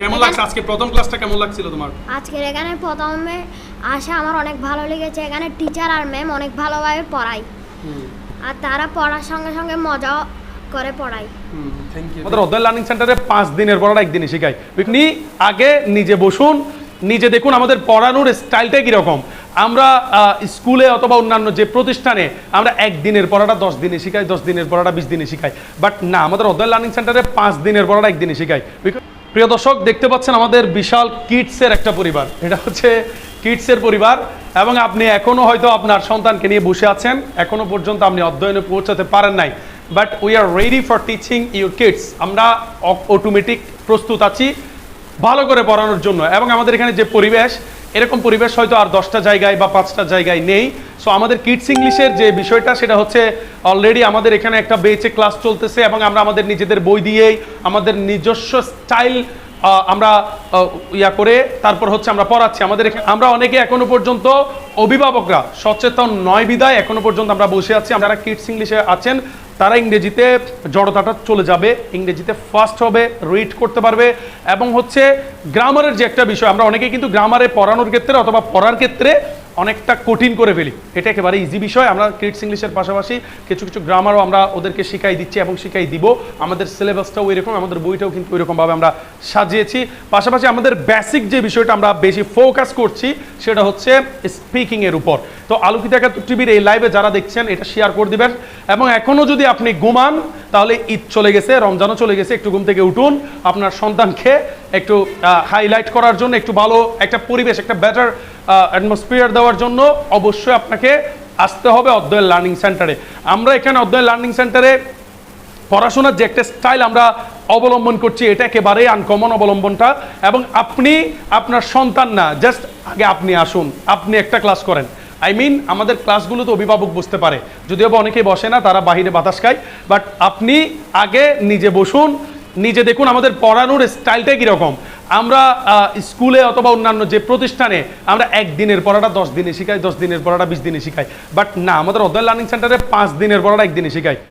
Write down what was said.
কেমন লাগছে? আজকে প্রথম ক্লাসটা কেমন লাগছিল তোমার? আজকের এখানে প্রথমে আসা আমার অনেক ভালো লেগেছে। এখানে টিচার আর ম্যাম অনেক ভালোভাবে পড়ায়। আর তারা পড়ার সঙ্গে সঙ্গে মজাও করে পড়ায়। থ্যাংক ইউ আমাদের অধ্যয়ন লার্নিং সেন্টারে পাঁচ দিনের পড়াটা একদিনই শেখাই আপনি আগে নিজে বসুন নিজে দেখুন আমাদের পড়ানোর স্টাইলটা কীরকম। আমরা আহ, স্কুলে অথবা অন্যান্য যে প্রতিষ্ঠানে আমরা একদিনের পড়াটা দশ দিনে শিখাই দশ দিনের পড়াটা বিশ দিনে শিখাই। বাট না আমাদের অধ্যয়ন লার্নিং সেন্টারে পাঁচ দিনের পড়াটা একদিনে শিখাই। প্রিয় দর্শক, দেখতে পাচ্ছেন আমাদের বিশাল কিটসের একটা পরিবার। এটা হচ্ছে কিটসের পরিবার এবং আপনি এখনও হয়তো আপনার সন্তানকে নিয়ে বসে আছেন। এখনও পর্যন্ত আপনি অধ্যয়নে পৌঁছাতে পারেন নাই। But we are ready for teaching your kids আমরা অটোমেটিক প্রস্তুত আছি ভালো করে পড়ানোর জন্য। এবং আমাদের এখানে যে পরিবেশ এরকম পরিবেশ হয়তো আর দশটা জায়গায় বা পাঁচটা জায়গায় নেই। সো আমাদের কিডস ইংলিশের যে বিষয়টা, সেটা হচ্ছে অলরেডি আমাদের এখানে একটা বেচে ক্লাস চলতেছে এবং আমরা আমাদের নিজেদের বই দিয়েই, আমাদের নিজস্ব স্টাইল আমরা ইয়া করে তারপর হচ্ছে আমরা পড়াচ্ছি। আমাদের আমরা অনেকে এখনও পর্যন্ত অভিভাবকরা, সচেতন নয় বিদায় এখনও পর্যন্ত আমরা বসে আছি। যারা কিডস ইংলিশে আছেন তারা ইংরেজিতে জড়তাটা চলে যাবে, ইংরেজিতে ফার্স্ট হবে রিড করতে পারবে এবং হচ্ছে গ্রামারের যে একটা বিষয়, আমরা অনেকেই কিন্তু গ্রামারে পড়ানোর ক্ষেত্রে অথবা পড়ার ক্ষেত্রে অনেকটা কঠিন করে ফেলি। এটা একেবারে ইজি বিষয়। আমরা কিডস ইংলিশের পাশাপাশি কিছু কিছু গ্রামারও আমরা ওদেরকে শিখাই দিচ্ছি এবং শিখাই দিব। আমাদের সিলেবাসটাও ওইরকম, আমাদের বইটাও কিন্তু ওইরকমভাবে আমরা সাজিয়েছি। পাশাপাশি আমাদের বেসিক যে বিষয়টা আমরা বেশি ফোকাস করছি, সেটা হচ্ছে স্পিকিংয়ের উপর। তো আলোকিত একাত্তর টিভির এই লাইভে যারা দেখছেন, এটা শেয়ার করে দিবেন। এবং এখনও যদি আপনি ঘুমান তাহলে ঈদ চলে গেছে, রমজানও চলে গেছে, একটু ঘুম থেকে উঠুন, আপনার সন্তানকে একটু হাইলাইট করার জন্য, একটু ভালো একটা পরিবেশ, একটা বেটার অ্যাটমসফিয়ার দেওয়ার জন্য অবশ্যই আপনাকে আসতে হবে অধ্যয়ন লার্নিং সেন্টারে আমরা এখানে অধ্যয়ন লার্নিং সেন্টারে পড়াশোনার যে একটা স্টাইল আমরা অবলম্বন করছি, এটা একেবারেই আনকমন অবলম্বনটা এবং আপনি, আপনার সন্তান না জাস্ট আগে আপনি আসুন, আপনি একটা ক্লাস করেন। আই মিন আমাদের ক্লাসগুলো তো অভিভাবক বুঝতে পারে। যদিও বা অনেকেই বসে না, তারা বাহিরে বাতাস খায়। বাট আপনি আগে নিজে বসুন, নিজে দেখুন আমাদের পড়ানোর স্টাইলটাই কীরকম। আমরা স্কুলে অথবা অন্যান্য যে প্রতিষ্ঠানে আমরা একদিনের পড়াটা দশ দিনে শিখাই, দশ দিনের পড়াটা বিশ দিনে শিখাই। বাট না, আমাদের অধ্যয়ন লার্নিং সেন্টারে পাঁচ দিনের পড়াটা একদিনে শিখাই।